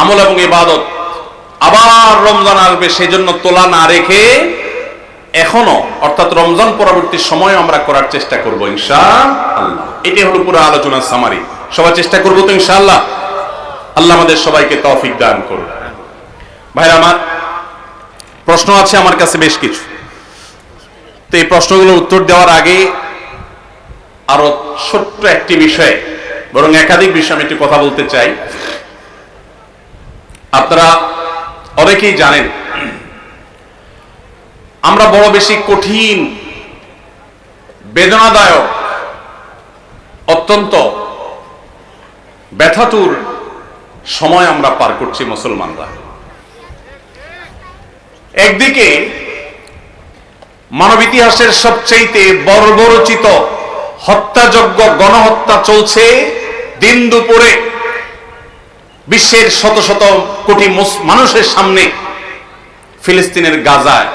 আমল এবং ইবাদত আবার রমজান আসবে, সেজন্য তোলা না রেখে এখনও, অর্থাৎ রমজান পরবর্তী সময় আমরা করার চেষ্টা করব ইনশা আল্লাহ হলো পুরো আলোচনার সামারি সবাই চেষ্টা করব তো, ইনশাআল্লাহ? আল্লাহ আমাদের সবাইকে তৌফিক দান করুন। ভাইরা, আমার প্রশ্ন আছে আমার কাছে বেশ কিছু। তো এই প্রশ্নগুলোর উত্তর দেওয়ার আগে আরও ছোট্ট একটি বিষয়ে, বরং একাধিক বিষয়ে আমি একটু কথা বলতে চাই। আপনারা অনেকেই জানেন, আমরা বড় বেশি কঠিন, বেদনাদায়ক, অত্যন্ত ব্যথাতুর সময় আমরা পার করছি মুসলমানরা। একদিকে মানব ইতিহাসের সবচেয়ে বর্বরচিত হত্যাযজ্ঞ গণহত্যা চলছে দিন দুপুরে। বিশ্বের শত শত কোটি মানুষের সামনে ফিলিস্তিনের গাজায়।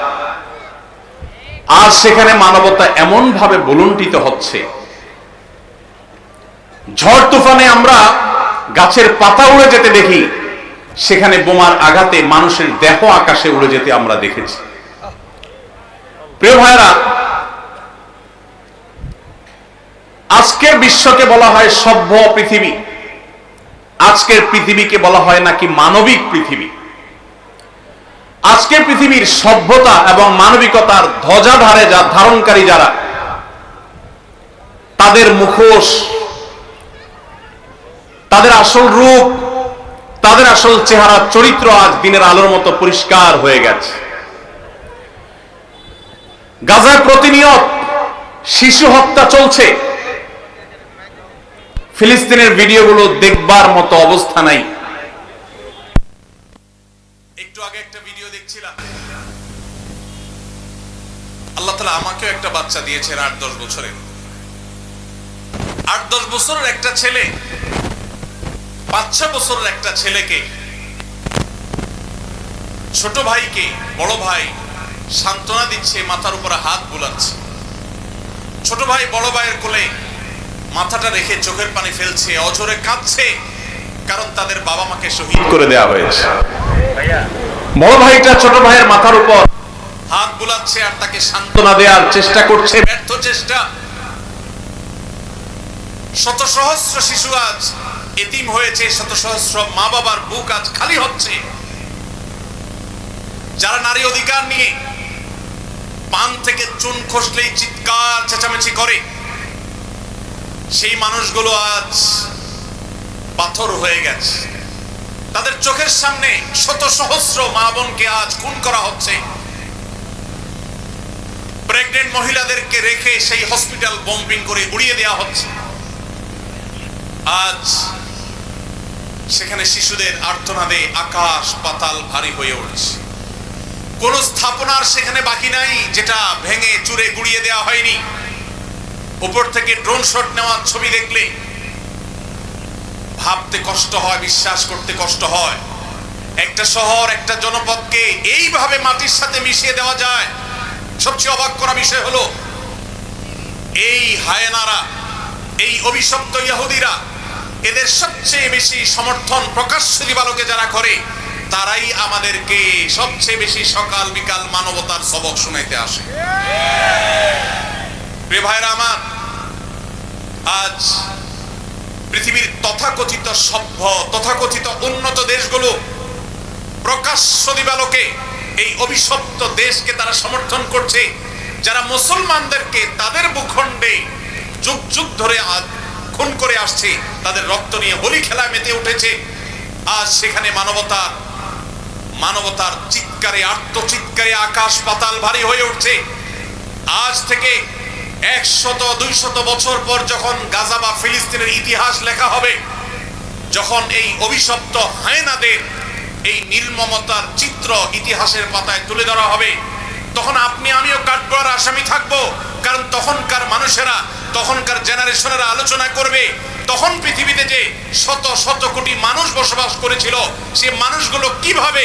আর সেখানে মানবতা এমন ভাবে বলুন্টিত হচ্ছে। ঝড় তুফানে আমরা গাছের পাতা উড়ে যেতে দেখি, সেখানে বোমার আঘাতে মানুষের দেহ আকাশে উড়ে যেতে আমরা দেখেছি। প্রিয় ভাইরা আজকের বিশ্বকে বলা হয় সভ্য পৃথিবী। আজকের পৃথিবীকে বলা হয় নাকি মানবিক পৃথিবী? আজকের পৃথিবীর সভ্যতা এবং মানবিকতার ধ্বজাধারে যা ধারণকারী যারা, তাদের মুখোশ, তাদের আসল রূপ, তাদের আসল চেহারা চরিত্র আজ দিনের আলোর মতো পরিষ্কার হয়ে গেছে। গাজায় প্রতিনিয়ত শিশু হত্যা চলছে। ফিলিস্তিনের ভিডিওগুলো দেখবার মতো অবস্থা নাই। একটু আগে একটা ভিডিও দেখছিলাম। আল্লাহ তালা আমাকেও একটা বাচ্চা দিয়েছেন আট, দশ বছরের। আট, দশ বছরের একটা ছেলে, পাঁচ ছ বছরের একটা ছেলেকে, ছোট ভাইকে, বড় ভাই সান্ত্বনা দিচ্ছে, মাথার উপরে হাত বুলাচ্ছে। ছোট ভাই বড় ভাইয়ের কোলে মাথাটা রেখে চোখের পানি ফেলছে অঝরে কাঁদছে কারণ তাদের বাবা মাকে শহীদ করে দেওয়া হয়েছে। বড় ভাইটা ছোট ভাইয়ের মাথার উপর হাত বুলাচ্ছে আর তাকে সান্ত্বনা দেওয়ার চেষ্টা করছে ব্যর্থ চেষ্টা। শত সহস্র শিশু আজ এতিম হয়েছে শত সহস্র মা বাবার বুক আজ খালি হচ্ছে। যারা নারী অধিকার নিয়ে পান থেকে চুন খসলেই চিৎকার চেঁচামেচি করে সেই মানুষগুলো আজ পাথর হয়ে গেছে। তাদের চোখের সামনে শত সহস্র মা বোনকে আজ খুন করা হচ্ছে। প্রেগনেন্ট মহিলাদেরকে রেখে সেই হসপিটাল বম্পিং করে উড়িয়ে দেওয়া হচ্ছে। আজ সেখানে শিশুদের আর্তনাদে আকাশ পাতাল ভারী হয়ে উঠছে। কোন স্থাপনার সেখানে বাকি নাই, যেটা ভেঙে, চুরে, গুড়িয়ে দেওয়া হয়নি। উপর থেকে ড্রোন শট নেওয়ার ছবি দেখলে ভাবতে কষ্ট হয়, বিশ্বাস করতে কষ্ট হয়। একটা শহর, একটা জনপদকে এইভাবে মাটির সাথে মিশিয়ে দেওয়া যায়। সবচেয়ে অবাক করা বিষয় হলো, এই হায়নারা, এই অভিশপ্ত ইহুদিরা, এদের সবচেয়ে বেশি সমর্থন প্রকাশ্য দিবালোকে যারা করে, তারাই আমাদেরকে সবচেয়ে বেশি সকাল বিকাল মানবতার সবক শুনাইতে আসে। প্রিয় ভাইরা আমার, আজ পৃথিবীর তথাকথিত সভ্য, তথাকথিত উন্নত দেশগুলো প্রকাশ্য দিবালোকে এই অভিশপ্ত দেশকে তারা সমর্থন করছে, যারা মুসলমানদেরকে তাদের ভূখণ্ডে যুগ যুগ ধরে খুন করে আসছে, তাদের রক্ত নিয়ে হোলি খেলায় মেতে উঠেছে। আজ সেখানে মানবতা, মানবতার চিৎকারে আত্মচিৎকারে আকাশ পাতাল ভারী হয়ে উঠছে। আজ থেকে একশত, দুইশত বছর পর যখন গাজা বা ফিলিস্তিনের ইতিহাস লেখা হবে, যখন এই অভিশপ্ত হায়নাদের এই নির্মমতার চিত্র ইতিহাসের পাতায় তুলে ধরা হবে, তখন আপনি, আমিও কাঠগড়ার আসামি থাকব। কারণ তখনকার মানুষেরা, তখনকার জেনারেশনেরা আলোচনা করবে, তখন পৃথিবীতে যে শত শত কোটি মানুষ বসবাস করেছিল, সে মানুষগুলো কীভাবে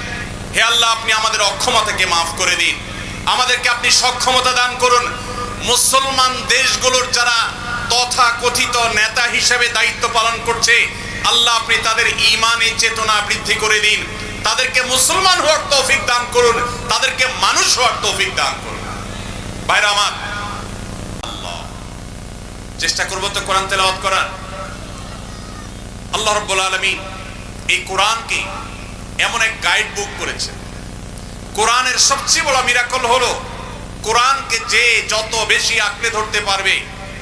হে আল্লাহ, আপনি আমাদের অক্ষমতাকে মাফ করে দিন। আমাদেরকে আপনি সক্ষমতা দান করুন। মুসলমান দেশগুলোর যারা তথা কথিত নেতা হিসেবে দায়িত্ব পালন করছে, আল্লাহ, আপনি তাদের ইমানের চেতনা বৃদ্ধি করে দিন। তাদেরকে মুসলমান হওয়ার তৌফিক দান করুন। তাদেরকে মানুষ হওয়ার তৌফিক দান করুন। ভাইরা আমার চেষ্টা করব তো কোরআন তেলাওয়াত করার। আল্লাহ রব্বুল আলমী এই কোরআনকে এমন এক গাইড বুক করেছেন কোরআনের সবচেয়ে বড় মিরাকল হলো, কোরআনকে যে যত বেশি আঁকড়ে ধরতে পারবে,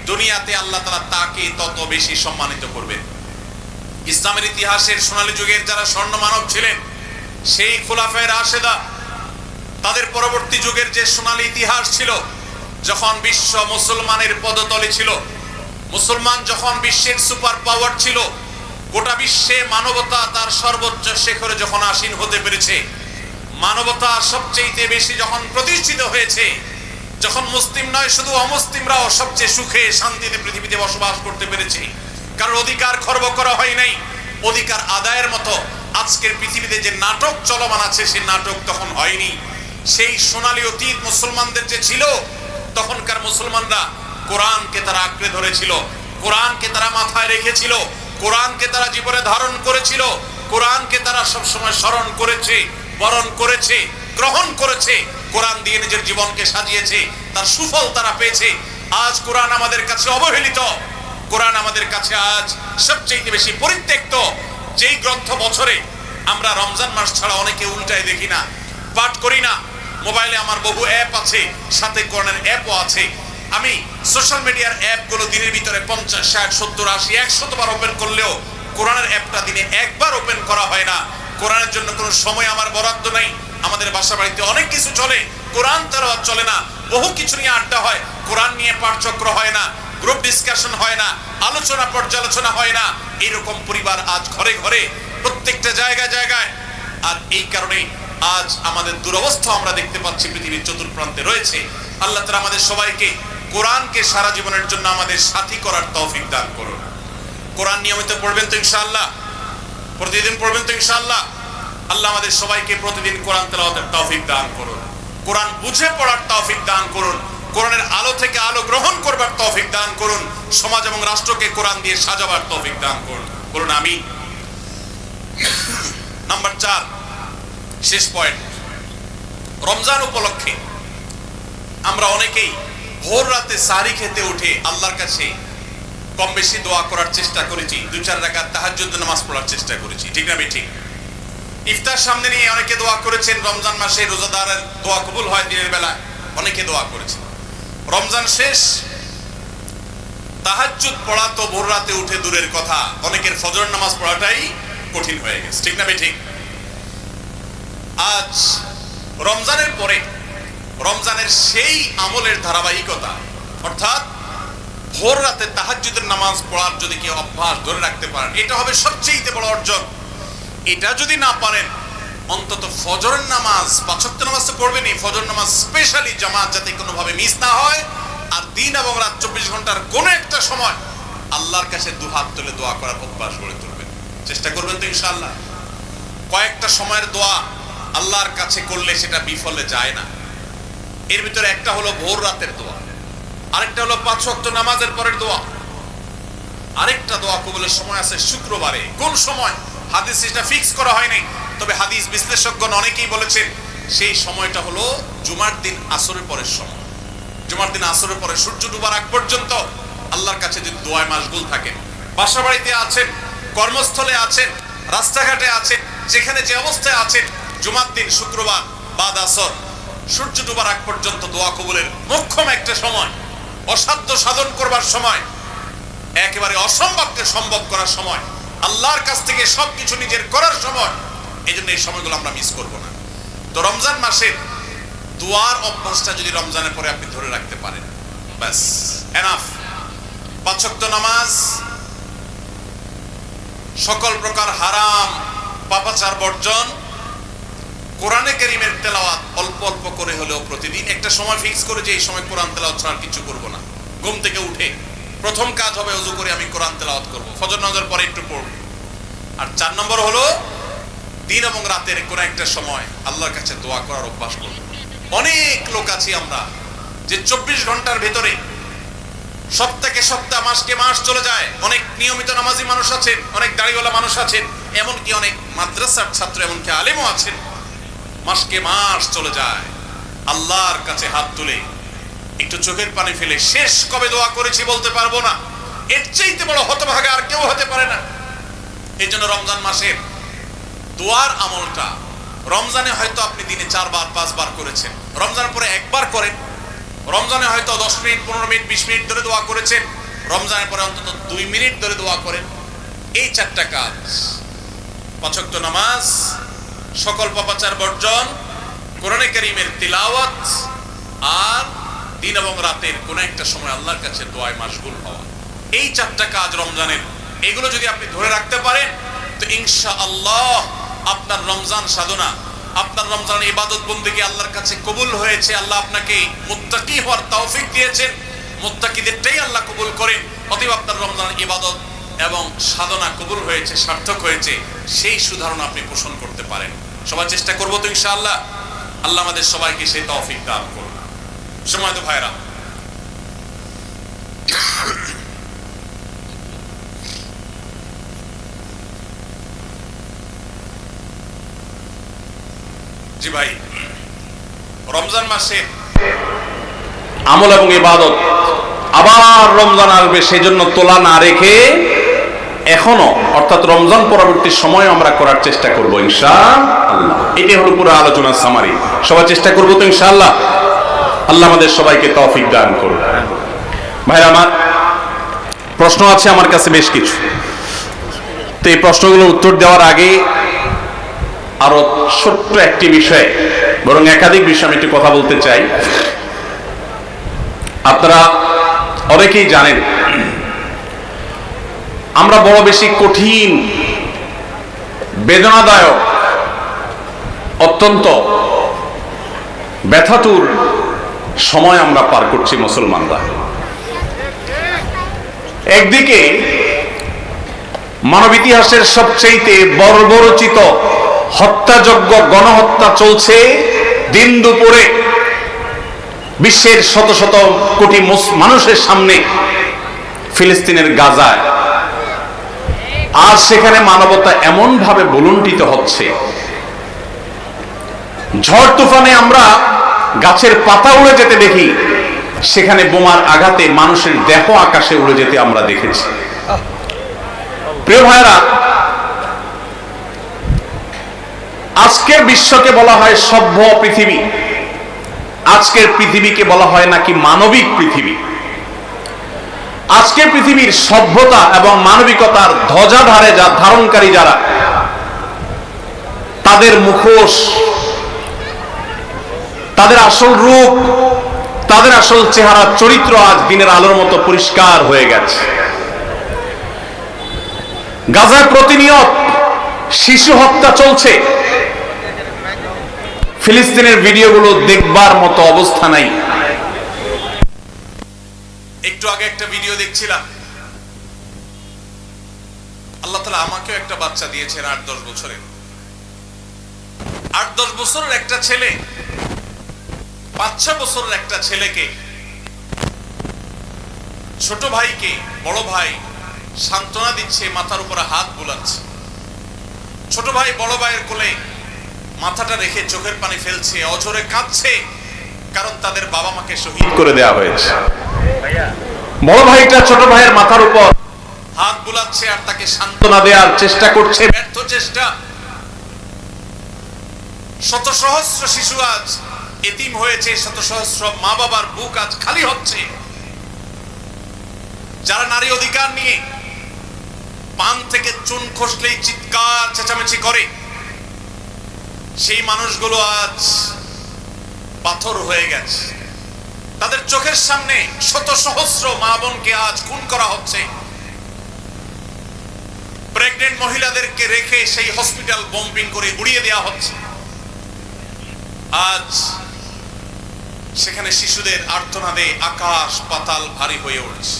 দুনিয়াতে আল্লাহ তালা তাকে তত বেশি সম্মানিত করবে। ইসলামের ইতিহাসের সোনালী যুগের যারা স্বর্ণ মানব ছিলেন, সেই খোলাফের আশেদা তাদের পরবর্তী যুগের যে সোনালী ইতিহাস ছিল, যখন বিশ্ব মুসলমানের পদতলে ছিল, মুসলমান যখন বিশ্বের সুপার পাওয়ার ছিল গোটা বিশ্বে মানবতা তার সর্বোচ্চ শেখরে যখন আসীন হতে পেরেছে, মানবতা সবচেয়ে বেশি যখন প্রতিষ্ঠিত হয়েছে, যখন মুসলিম নয়, শুধু অমুসলিমরাও সবচেয়ে সুখে শান্তিতে পৃথিবীতে বসবাস করতে পেরেছে। কারণ অধিকার খর্ব করা হয় নাই, অধিকার আদায়ের মতো আজকের পৃথিবীতে যে নাটক চলমান আছে, সেই নাটক তখন হয়নি। সেই সোনালী অতীত মুসলমানদের যে ছিল, তখনকার মুসলমানরা কোরআনকে তারা আঁকড়ে ধরেছিল, কোরআনকে তারা মাথায় রেখেছিল কোরআনকে তারা জীবনে ধারণ করেছিল, কোরআনকে তারা সবসময় স্মরণ করেছে, বরণ করেছে, গ্রহণ করেছে। কোরআন দিয়ে নিজের জীবনকে সাজিয়েছে, তার সুফল তারা পেয়েছে। আজ কোরআন আমাদের কাছে অবহেলিত। কোরআন আমাদের কাছে আজ সবচেয়ে বেশি পরিত্যক্ত। যেই গ্রন্থ বছরে আমরা রমজান মাস ছাড়া অনেকে উল্টায় দেখি না, পাঠ করি না। মোবাইলে আমার বহু অ্যাপ আছে, সাথে কোরআনের অ্যাপও আছে। আমি সোশ্যাল মিডিয়ার অ্যাপগুলো দিনের ভিতরে পঞ্চাশ, ষাট, সত্তর, আশি, একশত বার ওপেন করলেও কোরআনের অ্যাপটা দিনে একবার ওপেন করা হয় না। কোরআনের জন্য কোনো সময় আমার বরাদ্দ নাই। আমাদের বাসা বাড়িতে অনেক কিছু চলে, কোরআন তারা চলে না। বহু কিছু নিয়ে আড্ডা হয়, কোরআন নিয়ে পাঠচক্র হয় না গ্রুপ ডিসকাশন হয় না, আলোচনা পর্যালোচনা হয় না। এরকম পরিবার আজ ঘরে ঘরে, প্রত্যেকটা জায়গায় জায়গায়। আর এই কারণেই আজ আমাদের দুরবস্থা আমরা দেখতে পাচ্ছি পৃথিবীর চতুর্প্রান্তে রয়েছে। আল্লাহ তালা আমাদের সবাইকে কোরআনকে সারা জীবনের জন্য আমাদের সাথী করার তৌফিক দান করুন। কোরআন নিয়মিত পড়বেন তো ইনশাআল্লাহ? প্রতিদিন পড়বেন তো ইনশাআল্লাহ? আল্লাহ আমাদের সবাইকে প্রতিদিন কোরআন তেলাওয়াতের তৌফিক দান করুন। কোরআন বুঝে পড়ার তৌফিক দান করুন। কোরআনের আলো থেকে আলো গ্রহণ করবার তৌফিক দান করুন। সমাজ এবং রাষ্ট্রকে কোরআন দিয়ে সাজাবার তৌফিক দান করুন। বলুন আমি নাম্বার চার, শেষ পয়েন্ট। রমজান উপলক্ষে আমরা অনেকেই ভোর রাতে সারি খেতে উঠে আল্লাহর কাছে কম বেশি দোয়া করার চেষ্টা করেছি। দু চার রাকাত তাহাজ্জুদ নামাজ পড়ার চেষ্টা করেছি। ঠিক না ঠিক ইফতার সামনে নিয়ে অনেকে দোয়া করেছেন, রমজান মাসে রোজাদারের দোয়া কবুল হয় দিনের বেলা অনেকে দোয়া করেছেন। রমজান শেষ, তাহাজ্জুদ পড়া তো ভোর রাতে উঠে দূরের কথা। অনেকের ফজর নামাজ পড়াটাই কঠিন হয়ে গেছে। ঠিক না ঠিক আজ রমজানের পরে রমজানের সেই আমলের ধারাবাহিকতা, অর্থাৎ ভোর রাতে তাহাজ্জুদের নামাজ পড়ার যদি কেউ অভ্যাস ধরে রাখতে পারেন, এটা হবে সবচেয়ে বড় অর্জন। এটা যদি না পারেন, অন্তত ফজরের নামাজ পাঁচক্ত নামাজ তো পড়বেনই ফজর নামাজ স্পেশালি জামাত যাতে কোনোভাবে মিস না হয়, আর দিন এবং রাত চব্বিশ ঘণ্টার কোনো একটা সময় আল্লাহর কাছে দু হাত তুলে দোয়া করার অভ্যাস গড়ে তুলবেন। চেষ্টা করবেন তো ইনশাআল্লাহ। কয়েকটা সময়ের দোয়া আল্লাহর কাছে করলে সেটা বিফলে যায় না। এর ভিতরে একটা হলো ভোর রাতের দোয়া, আরেকটা হলো পাঁচ ওয়াক্ত নামাজের পরের দোয়া। আরেকটা দোয়া কবুলের সময় আছে শুক্রবারে। কোন সময়? হাদিস এটা ফিক্স করা হয়নি। তবে হাদিস বিশ্লেষকগণ অনেকেই বলেছেন, সেই সময়টা হলো জুমার দিন আসরের পরের সময়। জুমার দিন আসরের পরে সূর্য ডুবার আগ পর্যন্ত আল্লাহর কাছে যদি দোয়ায় মাসগুল থাকেন বাসা বাড়িতে আছেন, কর্মস্থলে আছেন, রাস্তাঘাটে আছেন, যেখানে যে অবস্থায় আছেন, জুমার দিন শুক্রবার, বাদ আসর। সূর্য ডুবার আগ পর্যন্ত দোয়া কবুলের মোক্ষম একটা সময়, অসাধ্য সাধন করবার সময়, একেবারে অসম্ভবকে সম্ভব করার সময়, আল্লাহর কাছ থেকে সবকিছু নিজের করার সময় এই জন্য এই সময়গুলো আমরা মিস করব না। তো রমজান মাসের দোয়ার অভ্যাসটা যদি রমজানের পরে আপনি ধরে রাখতে পারেন, ব্যাস এনাফ পাঁচক্ত নামাজ, সকল প্রকার হারাম, পাপাচার বর্জন কোরআনে কারিমের তেলাওয়াত অল্প অল্প করে হলেও প্রতিদিন একটা সময় ফিক্স করে যে এই সময় কোরআন তেলাওয়াত ছাড়া কিছু করব না। ঘুম থেকে উঠে প্রথম কাজ হবে অজু করে আমি কোরআন তেলাওয়াত করব। ফজর নজর পরে একটু পড়ব। আর চার নম্বর হলো দিন এবং রাতের কোন একটা সময় আল্লাহর কাছে দোয়া করার অভ্যাস করব। অনেক লোক আছি আমরা যে চব্বিশ ঘণ্টার ভেতরে সপ্তাহে সপ্তাহ, মাসকে মাস চলে যায়। অনেক নিয়মিত নামাজি মানুষ আছেন, অনেক দাড়িওয়ালা মানুষ আছেন, এমনকি অনেক মাদ্রাসার ছাত্র, এমনকি আলেমও আছেন। মাসকে মাস চলে যায়। আল্লাহর কাছে হাত তুলে একটু চোখের পানি ফেলে শেষ কবে দোয়া করেছি বলতে পারব না। এর চাইতে বড় হতভাগা আর কেউ হতে পারে না। এই জন্য রমজান মাসের দোয়ার আমলটা রমজানে হয়তো আপনি দিনে চারবার, পাঁচবার করেছেন। রমজানের পরে একবার করেন। রমজানে হয়তো দশ মিনিট, পনেরো মিনিট, বিশ মিনিট ধরে দোয়া করেছেন। রমজানের পরে অন্তত দুই মিনিট ধরে দোয়া করেন। এই চারটা কাজ। পাঁচক্ত নামাজ সকল পাপাচার বর্জন, কোরআনে কারিমের তিলাওয়াত আর দিন এবং রাতের কোন একটা সময় আল্লাহর কাছে দোয়ায় মাসগুল হওয়া। এই চারটা কাজ রমজানের। এগুলো যদি আপনি ধরে রাখতে পারেন, তো ইনশা আল্লাহ আপনার রমজান সাধনা, আপনার রমজান ইবাদত বন্দিকে আল্লাহর কাছে কবুল হয়েছে, আল্লাহ আপনাকে মুত্তাকি হওয়ার তৌফিক দিয়েছেন, মুত্তাকিদেরটাই আল্লাহ কবুল করেন, অতএব আপনার রমজান ইবাদত এবং সাধনা কবুল হয়েছে, সার্থক হয়েছে, সেই সুধারণা আপনি পোষণ করতে পারেন। সবার চেষ্টা করব তো ইনশাআল্লাহ। আল্লাহ আমাদের সবাইকে সেই তৌফিক দান করুন। সময় তো ভাইরা জি ভাই, রমজান মাসে আমল এবং ইবাদত আবার রমজান আসবে সেই জন্য তোলা না রেখে এখনও, অর্থাৎ রমজান পরবর্তী সময় আমরা করার চেষ্টা করব ইনশা আল্লাহ এটি হলো পুরো আলোচনার সামারি সবাই চেষ্টা করব তো, ইনশাআল্লাহ। আল্লাহ আমাদের সবাইকে তৌফিক দান করুন ভাই আমার প্রশ্ন আছে, আমার কাছে বেশ কিছু। তো এই প্রশ্নগুলোর উত্তর দেওয়ার আগে আরও ছোট্ট একটি বিষয়ে, বরং একাধিক বিষয় আমি একটু কথা বলতে চাই। আপনারা অনেকেই জানেন আমরা বড় বেশি কঠিন, বেদনাদায়ক, অত্যন্ত ব্যথাতুর সময় আমরা পার করছি মুসলমানরা। একদিকে মানব ইতিহাসের সবচেয়ে বর্বরচিত হত্যাযজ্ঞ গণহত্যা চলছে দিন দুপুরে বিশ্বের শত শত কোটি মানুষের সামনে, ফিলিস্তিনের গাজায়। আর সেখানে মানবতা এমন ভাবে বলুন্টিত হচ্ছে। ঝড় তুফানে আমরা গাছের পাতা উড়ে যেতে দেখি, সেখানে বোমার আঘাতে মানুষের দেহ আকাশে উড়ে যেতে আমরা দেখেছি। প্রিয় ভাইরা আজকের বিশ্বকে বলা হয় সভ্য পৃথিবী। আজকের পৃথিবীকে বলা হয় নাকি মানবিক পৃথিবী। আজকের পৃথিবীর সভ্যতা এবং মানবিকতার ধ্বজাধারে যা ধারণকারী যারা, তাদের মুখোশ, তাদের আসল রূপ, তাদের আসল চেহারা, চরিত্র আজ দিনের আলোর মতো পরিষ্কার হয়ে গেছে। গাজায় প্রতিনিয়ত শিশু হত্যা চলছে। ফিলিস্তিনের ভিডিওগুলো দেখবার মতো অবস্থা নাই। একটু আগে একটা ভিডিও দেখছিলাম। আল্লাহ তালা আমাকেও একটা বাচ্চা দিয়েছেন আট, দশ বছরের আট, দশ বছরের একটা ছেলে, পাঁচ, ছ বছরের একটা ছেলেকে, ছোট ভাইকে, বড় ভাই সান্ত্বনা দিচ্ছে, মাথার উপরে হাত বুলাচ্ছে। ছোট ভাই বড় ভাইয়ের কোলে মাথাটা রেখে চোখের পানি ফেলছে, অঝরে কাঁদছে, কারণ তাদের বাবা মাকে শহীদ করে দেওয়া হয়েছে। বড় ভাইটা ছোট ভাইয়ের মাথার উপর হাত বুলাচ্ছে আর তাকে সান্ত্বনা দেওয়ার চেষ্টা করছে। ব্যর্থ চেষ্টা। শত সহস্র শিশু আজ এতিম হয়েছে শত সহস্র মা বাবার বুক আজ খালি হচ্ছে। যারা নারী অধিকার নিয়ে পান থেকে চুন খসলেই চিৎকার চেঁচামেচি করে সেই মানুষগুলো আজ পাথর হয়ে গেছে। তাদের চোখের সামনে শত সহস্র মা বোনকে আজ খুন করা হচ্ছে। প্রেগনেন্ট মহিলাদেরকে রেখে সেই হসপিটাল বম্বিং করে উড়িয়ে দেওয়া হচ্ছে। আজ সেখানে শিশুদের আর্তনাদে আকাশ পাতাল ভারী হয়ে উঠছে।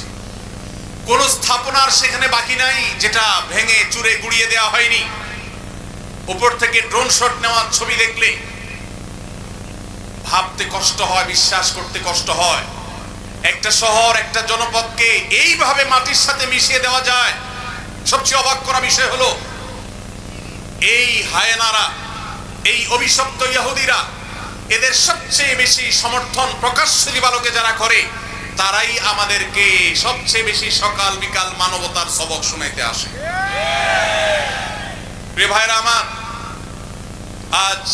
কোন স্থাপনার সেখানে বাকি নাই, যেটা ভেঙে চুরে গুড়িয়ে দেওয়া হয়নি। উপর থেকে ড্রোন শট নেওয়ার ছবি দেখলে ভাবতে কষ্ট হয়, বিশ্বাস করতে কষ্ট হয়। একটা শহর, একটা জনপদকে এইভাবে মাটির সাথে মিশিয়ে দেওয়া যায়। সবচেয়ে অবাক করা বিষয় হলো, এই হায়নারা, এই অভিশপ্ত ইহুদিরা, এদের সবচেয়ে বেশি সমর্থন প্রকাশ্য দিবালোকে যারা করে, তারাই আমাদেরকে সবচেয়ে বেশি সকাল বিকাল মানবতার সবক শুনাইতে আসে। ভাইরা আমার, আজ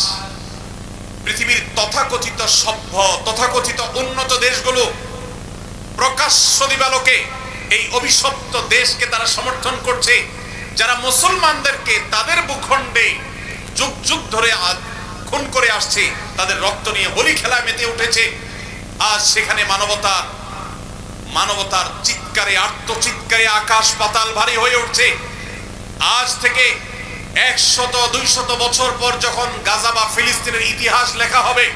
তথাকথিত সভ্য, তথাকথিত উন্নত দেশগুলো প্রকাশ্য দিবালোকে এই অভিশপ্ত দেশকে তারা সমর্থন করছে, যারা মুসলমানদেরকে তাদের ভূখণ্ডে যুগ যুগ ধরে খুন করে আসছে, তাদের রক্ত নিয়ে হোলি খেলায় মেতে উঠেছে। আজ সেখানে মানবতার মানবতার চিৎকারে আত্মচিৎকারে আকাশ পাতাল ভারী হয়ে উঠছে। আজ থেকে একশত, দুইশত বছর পর যখন গাজা বা ফিলিস্তিনের ইতিহাস লেখা হবে,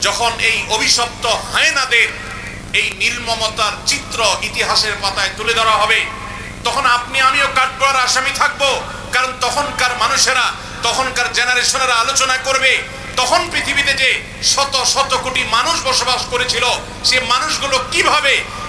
যখন এই অভিশপ্ত হায়নাদের এই নির্মমতার চিত্র ইতিহাসের পাতায় তুলে ধরা হবে, তখন আপনি, আমিও কাঠগড়ার আসামি থাকব। কারণ তখনকার মানুষেরা, তখনকার জেনারেশনেরা আলোচনা করবে, তখন পৃথিবীতে যে শত শত কোটি মানুষ বসবাস করেছিল, সে মানুষগুলো কীভাবে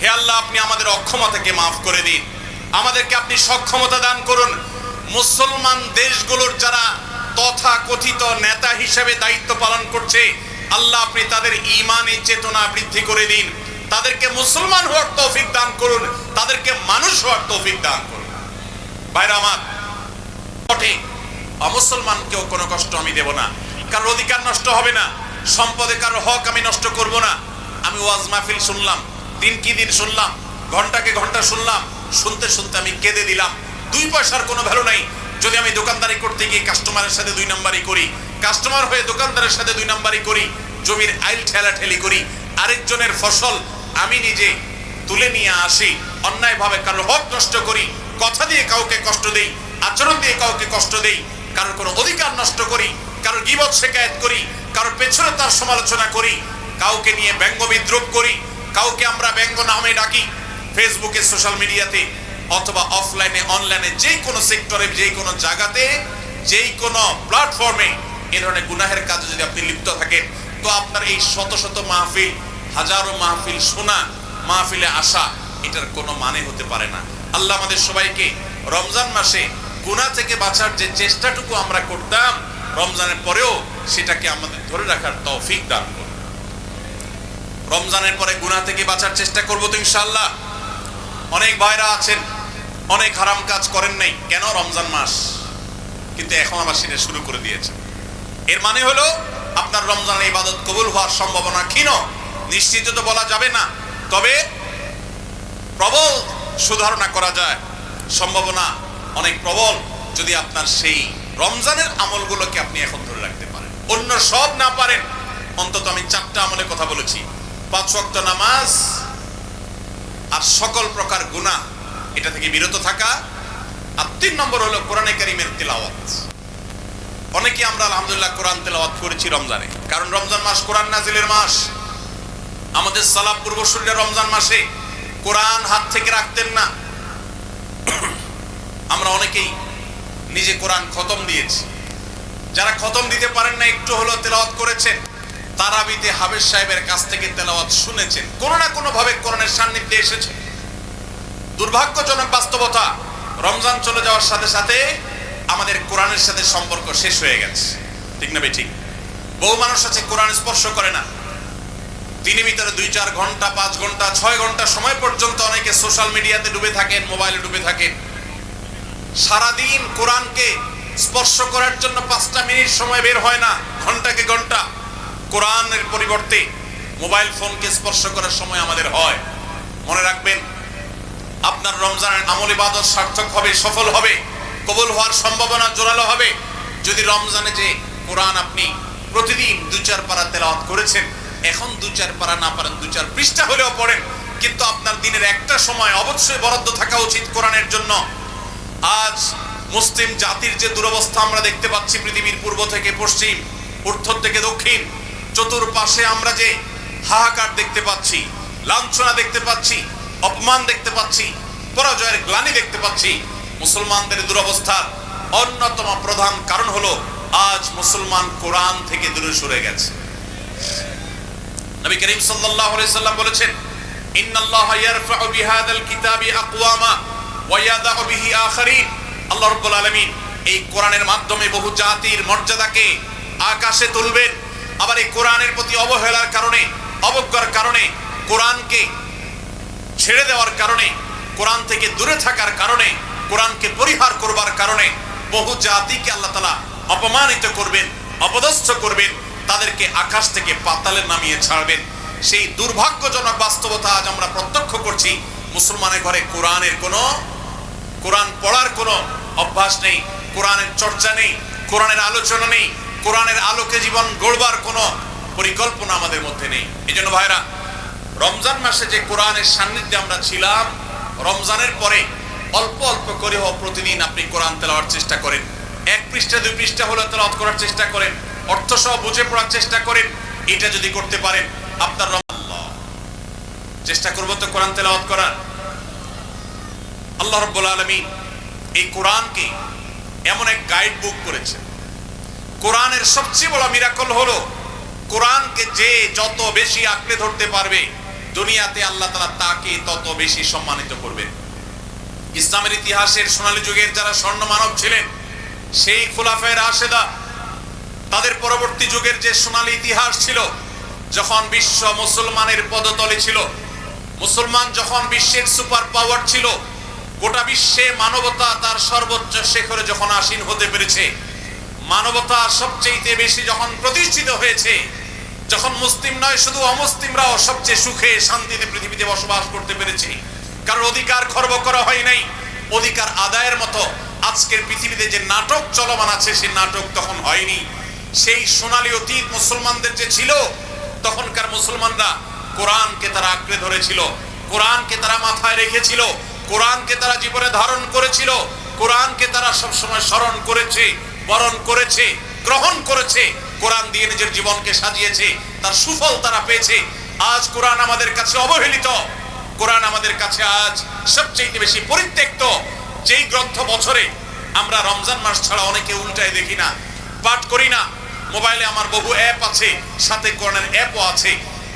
হে আল্লাহ, আপনি আমাদের অক্ষমতাকে মাফ করে দিন। আমাদেরকে আপনি সক্ষমতা দান করুন। মুসলমান দেশগুলোর যারা তথা কথিত নেতা হিসেবে দায়িত্ব পালন করছে, আল্লাহ আপনি তাদের ইমানের চেতনা বৃদ্ধি করে দিন। তাদেরকে মুসলমান হওয়ার তৌফিক দান করুন, তাদেরকে মানুষ হওয়ার তৌফিক দান করুন। ভাইরা আমার, বটে, অমুসলমানকেও কোনো কষ্ট আমি দেব না। কারোর অধিকার নষ্ট হবে না। সম্পদে কারও হক আমি নষ্ট করব না। আমি ওয়াজ মাহফিল শুনলাম। দিন কি দিন শুনলাম, ঘন্টাকে ঘণ্টা শুনলাম, শুনতে শুনতে আমি কেঁদে দিলাম। দুই পয়সার কোনো ভ্যালু নাই। যদি আমি দোকানদারি করতে গিয়ে কাস্টমারের সাথে দুই নাম্বারই করি কাস্টমার হয়ে দোকানদারের সাথে দুই নাম্বারই করি, জমির আইল ঠেলা ঠেলি করি, আরেকজনের ফসল আমি নিজে তুলে নিয়ে আসি, অন্যায়ভাবে কারোর হক নষ্ট করি, কথা দিয়ে কাউকে কষ্ট দেই, আচরণ দিয়ে কাউকে কষ্ট দেই, কারোর কোনো অধিকার নষ্ট করি, কারোর গিবত শেখায়ত করি, কারোর পেছনে তার সমালোচনা করি, কাউকে নিয়ে ব্যঙ্গ বিদ্রুপ করি কাউকে আমরা ব্যঙ্গ নামে ডাকি ফেসবুকে, সোশ্যাল মিডিয়াতে অথবা অফলাইনে, অনলাইনে, যে কোনো সেক্টরে, যে কোনো জায়গাতে যেই কোনো প্ল্যাটফর্মে এ ধরনের গুনাহের কাজে যদি আপনি লিপ্ত থাকেন, তো আপনার এই শত শত মাহফিল, হাজারো মাহফিল শোনা, মাহফিলে আসা, এটার কোনো মানে হতে পারে না। আল্লাহ আমাদের সবাইকে রমজান মাসে গুনাহ থেকে বাঁচার যে চেষ্টাটুকু আমরা করতাম, রমজানের পরেও সেটাকে আমাদের ধরে রাখার তৌফিক দান রমজানের পরে গুনাহ থেকে বাঁচার চেষ্টা করব তো ইনশাআল্লাহ। অনেক ভাইরা আছেন, অনেক হারাম কাজ করেন নাই। কেন রমজান মাস? কিন্তু এখন আবার সেটা শুরু করে দিয়েছে এর মানে হলো, আপনার রমজানের ইবাদত কবুল হওয়ার সম্ভাবনা ক্ষীণ। নিশ্চিত তো বলা যাবে না। তবে প্রবল সুধারণা করা যায়। সম্ভাবনা অনেক প্রবল যদি আপনার সেই রমজানের আমলগুলোকে আপনি এখন ধরে রাখতে পারেন। অন্য সব না পারেন, অন্তত আমি চারটা আমলের কথা বলেছি। পাঁচ ওয়াক্ত নামাজ আর সকল প্রকার গুনাহ, এটা থেকে বিরত থাকা। আর তিন নম্বর হলো কোরআনে কারিমের তেলাওয়াত। অনেকে আমরা আলহামদুলিল্লাহ কোরআন তেলাওয়াত করেছি রমজানে। কারণ রমজান মাস কোরআন নাজিলের মাস। আমাদের সালাব পূর্বসূরীরা রমজান মাসে কোরআন হাত থেকে রাখতেন না। আমরা অনেকেই নিজে কোরআন খতম দিয়েছি। যারা খতম দিতে পারেন না, একটু হলো তেলাওয়াত করেছেন। তারাবিতে হাবেজ সাহেবের কাছ থেকে তেলাওয়াত শুনেছেন। কোনো না কোনো ভাবে কোরআনের সান্নিধ্যে এসেছে। দুর্ভাগ্যজনক বাস্তবতা, রমজান চলে যাওয়ার সাথে সাথে আমাদের কোরআনের সাথে সম্পর্ক শেষ হয়ে গেছে। ঠিক না ঠিক বহু মানুষ আছে, কোরআন স্পর্শ করে না। তিনি ভিতরে দুই চার ঘণ্টা, পাঁচ ঘণ্টা, ছয় ঘণ্টা সময় পর্যন্ত অনেকে সোশ্যাল মিডিয়াতে ডুবে থাকেন, মোবাইলে ডুবে থাকেন। সারাদিন কোরআনকে স্পর্শ করার জন্য পাঁচটা মিনিট সময় বের হয় না, ঘন্টাকে ঘণ্টা। কোরআনের পরিবর্তে মোবাইল ফোনকে স্পর্শ করার সময় আমাদের হয়। মনে রাখবেন, আপনার রমজানের আমল ইবাদত সার্থক হবে, সফল হবে, কবুল হওয়ার সম্ভাবনা জোরালো হবে। যদি রমজানে যে কোরআন আপনি প্রতিদিন দু চার পারা তেলাওয়াত করেছেন, এখন দু চার পারা না পারেন, দু চার পৃষ্ঠা হলেও পড়েন, কিন্তু আপনার দিনের একটা সময় অবশ্যই বরাদ্দ থাকা উচিত কোরআনের জন্য। আজ মুসলিম জাতির যে দুরবস্থা আমরা দেখতে পাচ্ছি পৃথিবীর পূর্ব থেকে পশ্চিম, উত্তর থেকে দক্ষিণ চতুর্পাশে আমরা যে হাহাকার দেখতে পাচ্ছি, লাঞ্ছনা দেখতে পাচ্ছি, অপমান দেখতে পাচ্ছি, পরাজয়ের গ্লানি দেখতে পাচ্ছি, মুসলমানদের দুরবস্থার অন্যতম প্রধান কারণ হলো আজ মুসলমান কোরআন থেকে দূরে সরে গেছে। নবী করিম সাল্লাল্লাহু আলাইহি সাল্লাম বলেছেন, ইন্নাল্লাহ ইয়ারফাউ বিহাদাল কিতাবি আকওয়ামা ওয়া ইয়াদাউ বিহি আখারিন। আল্লাহ রাব্বুল আলামিন এই কোরআনের মাধ্যমে বহু জাতির মর্যাদাকে আকাশে তুলবেন কোরআনের প্রতি অবহেলার কারণে, অবজ্ঞার কারণে, কোরআনকে ছেড়ে দেওয়ার কারণে, কোরআন থেকে দূরে থাকার কারণে, কোরআনকে পরিহার করবার কারণে বহু জাতিকে আল্লাহ তালা অপমানিত করবেন, অপদস্থ করবেন, তাদেরকে আকাশ থেকে পাতালে নামিয়ে ছাড়বেন। সেই দুর্ভাগ্যজনক বাস্তবতা আজ আমরা প্রত্যক্ষ করছি, মুসলমানের ঘরে কোরআনের কোনো, কোরআন পড়ার কোনো অভ্যাস নেই, কোরআনের চর্চা নেই, কোরআনের আলোচনা নেই কোরআনের আলোকে জীবন গড়বার কোনো পরিকল্পনা আমাদের মধ্যে নেই। এই জন্য ভাইরা, রমজান মাসে যে কোরআনের সান্নিধ্যে আমরা ছিলাম, রমজানের পরে অল্প অল্প করে হোক প্রতিদিন আপনি কোরআন তেলাওয়ার চেষ্টা করেন। এক পৃষ্ঠা, দুই পৃষ্ঠা হলে তেলাওয়াত করার চেষ্টা করেন, অর্থ সহ বুঝে পড়ার চেষ্টা করেন, এটা যদি করতে পারেন, আপনার চেষ্টা করব তো কোরআন তেলাওয়াত করার। আল্লাহ রব্বুল আলমিন এই কোরআনকে এমন এক গাইড বুক করেছে কোরআনের সবচেয়ে বড় মিরাকল হলো, কোরআনকে যে যত বেশি আঁকড়ে ধরতে পারবে, দুনিয়াতে আল্লাহ তালা তাকে তত বেশি সম্মানিত করবে ইসলামের ইতিহাসের সোনালী যুগের যারা স্বর্ণ মানব ছিলেন, সেই খোলাফের আশেদা তাদের পরবর্তী যুগের যে সোনালী ইতিহাস ছিল, যখন বিশ্ব মুসলমানের পদতলে ছিল, মুসলমান যখন বিশ্বের সুপার পাওয়ার ছিল, গোটা বিশ্বে মানবতা তার সর্বোচ্চ শেখরে যখন আসীন হতে পেরেছে মানবতা সবচেয়ে বেশি যখন প্রতিষ্ঠিত হয়েছে, যখন মুসলিম নয়, শুধু অমুসলিমরাও সবচেয়ে সুখে, শান্তিতে পৃথিবীতে বসবাস করতে পেরেছে। কারণ অধিকার খর্ব করা হয় নাই, অধিকার আদায়ের মতো। আজকের পৃথিবীতে যে নাটক চলমান আছে সেই নাটক তখন হয়নি। সেই সোনালী অতীত মুসলমানদের যে ছিল, তখনকার মুসলমানরা কোরআনকে তারা আঁকড়ে ধরেছিল, কোরআনকে তারা মাথায় রেখেছিল, কোরআনকে তারা জীবনে ধারণ করেছিল, কোরআনকে তারা সবসময় স্মরণ করেছে। বরণ করেছে, গ্রহণ করেছে, কোরআন দিয়ে নিজের জীবনকে সাজিয়েছে, তার সুফল তারা পেয়েছে। আজ কোরআন আমাদের কাছে অবহেলিত। কোরআন আমাদের কাছে আজ সবচেয়ে বেশি পরিত্যক্ত। যেই গ্রন্থ বছরে আমরা রমজান মাস ছাড়া অনেকে উল্টায় দেখি না, পাঠ করি না। মোবাইলে আমার বহু অ্যাপ আছে, সাথে কোরআনের অ্যাপও আছে।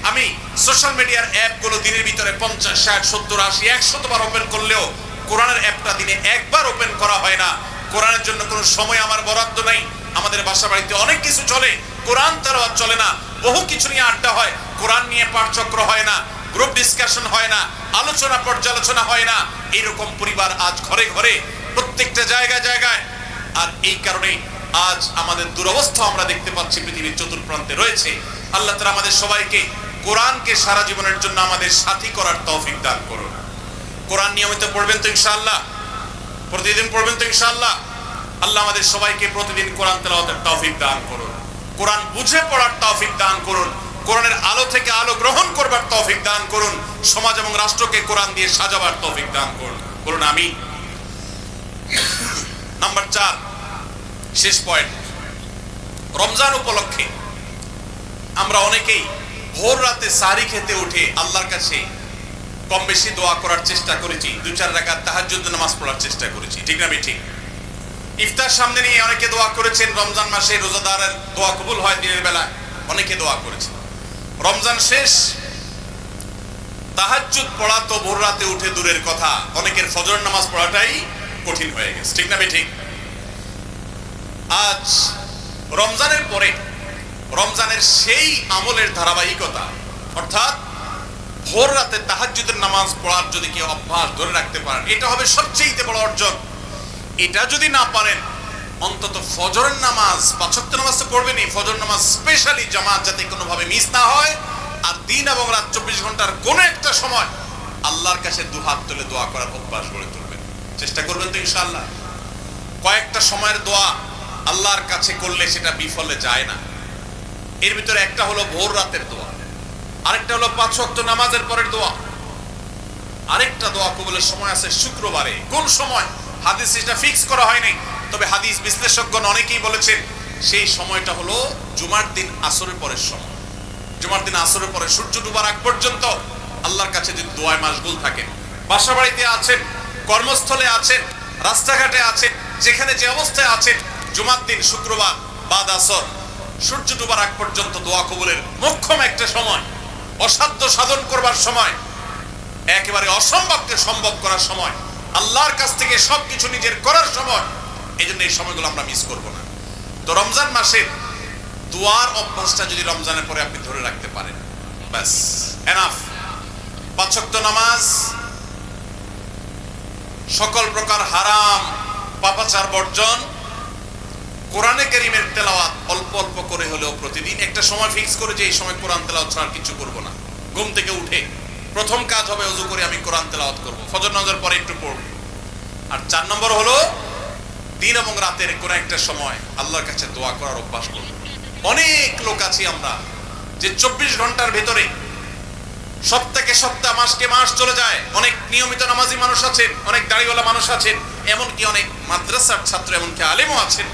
আমি সোশ্যাল মিডিয়ার অ্যাপগুলো দিনের ভিতরে পঞ্চাশ, ষাট, সত্তর, আশি, একশতবার ওপেন করলেও কোরআনের অ্যাপটা দিনে একবার ওপেন করা হয় না। কোরআনের জন্য কোনো সময় আমার বরাদ্দ নাই। আমাদের বাসা বাড়িতে অনেক কিছু চলে, কোরআন তেলাওয়াত চলে না। বহু কিছু নিয়ে আড্ডা হয়, কোরআন নিয়ে পাঠচক্র হয় না গ্রুপ ডিসকাশন হয় না, আলোচনা পর্যালোচনা হয় না। এরকম পরিবার আজ ঘরে ঘরে, প্রত্যেকটা জায়গায় জায়গায়। আর এই কারণে আজ আমাদের দুরবস্থা আমরা দেখতে পাচ্ছি পৃথিবীর চতুর্প্রান্তে রয়েছে। আল্লাহ তালা আমাদের সবাইকে কোরআনকে সারা জীবনের জন্য আমাদের সাথী করার তৌফিক দান করুন। কোরআন নিয়মিত পড়বেন তো ইনশাআল্লাহ। প্রতিদিন পড়বেন তো ইনশাআল্লাহ। আল্লাহ আমাদের সবাইকে প্রতিদিন কোরআন তেলাওয়াতের তৌফিক দান করুন। কোরআন বুঝে পড়ার তৌফিক দান করুন। কোরআনের আলো থেকে আলো গ্রহণ করবার তৌফিক দান করুন। সমাজ এবং রাষ্ট্রকে কোরআন দিয়ে সাজাবার তৌফিক দান করুন। বলুন আমি নাম্বার চার, শেষ পয়েন্ট। রমজান উপলক্ষে আমরা অনেকেই ভোর রাতে সারি খেতে উঠে আল্লাহর কাছে কম বেশি দোয়া করার চেষ্টা করেছি। দু চার রাকাত তাহাজ্জুদ নামাজ পড়ার চেষ্টা করেছি। ঠিক না ঠিক? ইফতার সামনে নিয়ে অনেকে দোয়া করেছেন, রমজান মাসে রোজাদারের দোয়া কবুল হয় দিনের বেলা অনেকে দোয়া করেছে রমজান শেষ, তাহাজ্জুদ পড়া তো ভোর রাতে উঠে দূরের কথা। অনেকের ফজর নামাজ পড়াটাই কঠিন হয়ে গেছে। ঠিক না ঠিক? আজ রমজানের পরে, রমজানের সেই আমলের ধারাবাহিকতা, অর্থাৎ ভোর রাতে তাহাজ্জুদের নামাজ পড়ার যদি কেউ অভ্যাস ধরে রাখতে পারেন, এটা হবে সবচেয়ে বড় অর্জন। এটা যদি না পারেন, অন্তত ফজরের নামাজ পাঁচক্ত নামাজ তো পড়বেনই, ফজর নামাজ স্পেশালি জামাত যাতে কোনোভাবে মিস না হয়। আর দিন এবং রাত চব্বিশ ঘণ্টার কোনো একটা সময় আল্লাহর কাছে দু হাত তুলে দোয়া করার অভ্যাস গড়ে তুলবেন। চেষ্টা করবেন তো ইনশাআল্লাহ। কয়েকটা সময়ের দোয়া আল্লাহর কাছে করলে সেটা বিফলে যায় না। এর ভিতরে একটা হলো ভোর রাতের দোয়া। আরেকটা হলো পাঁচ ওয়াক্ত নামাজের পরের দোয়া। আরেকটা দোয়া কবুলের সময় আছে শুক্রবারে। কোন সময়? হাদিস এটা ফিক্স করা হয়নি। তবে হাদিস বিশ্লেষকগণ অনেকেই বলেছেন, সেই সময়টা হলো জুমার দিন আসরের পরের সময়। জুমার দিন আসরের পরে সূর্য ডুবার আগ পর্যন্ত আল্লাহর কাছে যদি দোয়ায় মাসগুল থাকেন। বাসা বাড়িতে আছেন, কর্মস্থলে আছেন, রাস্তাঘাটে আছেন, যেখানে যে অবস্থায় আছেন, জুমার দিন শুক্রবার, বাদ আসর, সূর্য ডুবার আগ পর্যন্ত দোয়া কবুলের মোক্ষম একটা সময়। অসাধ্য সাধন করবার সময়, একেবারে অসম্ভবকে সম্ভব করার সময়, আল্লাহর কাছ থেকে সবকিছু নিজের করার সময় এই জন্য এই সময়গুলো আমরা মিস করব না। তো রমজান মাসের দোয়ার অভ্যাসটা যদি রমজানের পরে আপনি ধরে রাখতে পারেন, ব্যাস এনাফ পাঁচক্ত নামাজ, সকল প্রকার হারাম, পাপাচার বর্জন কোরআনে কারিমের তেলাওয়াত অল্প অল্প করে হলেও প্রতিদিন একটা সময় ফিক্স করে যে এই সময় কোরআন তেলাওয়াত ছাড়া কিছু করব না। ঘুম থেকে উঠে প্রথম কাজ হবে অজু করে আমি কোরআন তেলাওয়াত করব। ফজর নামাজের পরে একটু পড়ব। আর চার নম্বর হলো দিন এবং রাতের কোন একটা সময় আল্লাহর কাছে দোয়া করার অভ্যাস করব। অনেক লোক আছি আমরা যে চব্বিশ ঘণ্টার ভেতরে সপ্তাহে সপ্তাহ, মাসকে মাস চলে যায়। অনেক নিয়মিত নামাজি মানুষ আছেন, অনেক দাড়িওয়ালা মানুষ আছেন, এমনকি অনেক মাদ্রাসার ছাত্র, এমনকি আলেমও আছেন।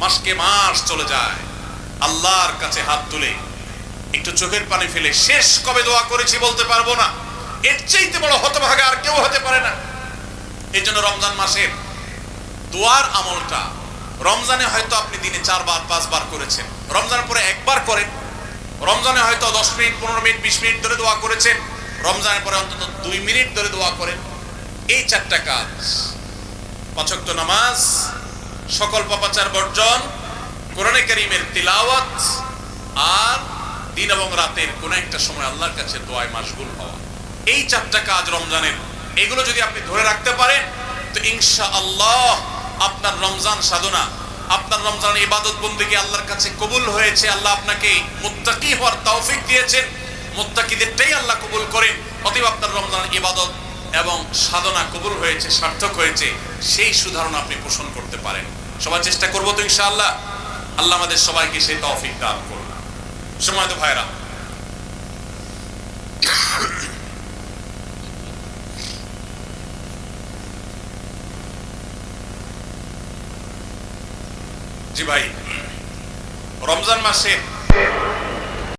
মাসকে মাস চলে যায়। আল্লাহর কাছে হাত তুলে একটু চোখের পানি ফেলে শেষ কবে দোয়া করেছি বলতে পারব না। এর চাইতে বড় হতভাগা আর কেউ হতে পারে না। এই জন্য রমজান মাসের দোয়ার আমলটা রমজানে হয়তো আপনি দিনে চারবার, পাঁচবার করেছেন। রমজান পরে একবার করেন। রমজানে হয়তো দশ মিনিট, পনেরো মিনিট, বিশ মিনিট ধরে দোয়া করেছেন। রমজানের পরে অন্তত দুই মিনিট ধরে দোয়া করেন। এই চারটা কাজ। পাচক্ত নামাজ সকল পাপাচার বর্জন, কোরআনে কারিমের তিলাওয়াত, আর দিন এবং রাতের কোন একটা সময় আল্লাহর কাছে দোয়ায় মাসগুল হওয়া। এই চারটা কাজ রমজানের। এগুলো যদি আপনি ধরে রাখতে পারেন, তো ইনশা আল্লাহ আপনার রমজান সাধনা, আপনার রমজান ইবাদত বন্দিকে আল্লাহর কাছে কবুল হয়েছে, আল্লাহ আপনাকে মুত্তাকি হওয়ার তৌফিক দিয়েছেন, মুত্তাকিদেরটাই আল্লাহ কবুল করেন, অতএব আপনার রমজান ইবাদত এবং সাধনা কবুল হয়েছে, সার্থক হয়েছে, সেই সুধারণা আপনি পোষণ করতে পারেন। সবাই চেষ্টা করব তো ইনশাআল্লাহ। আল্লাহ আমাদের সবাইকে সেই তৌফিক দান করুন। সময় তো ভাইরা জি ভাই, রমজান মাসে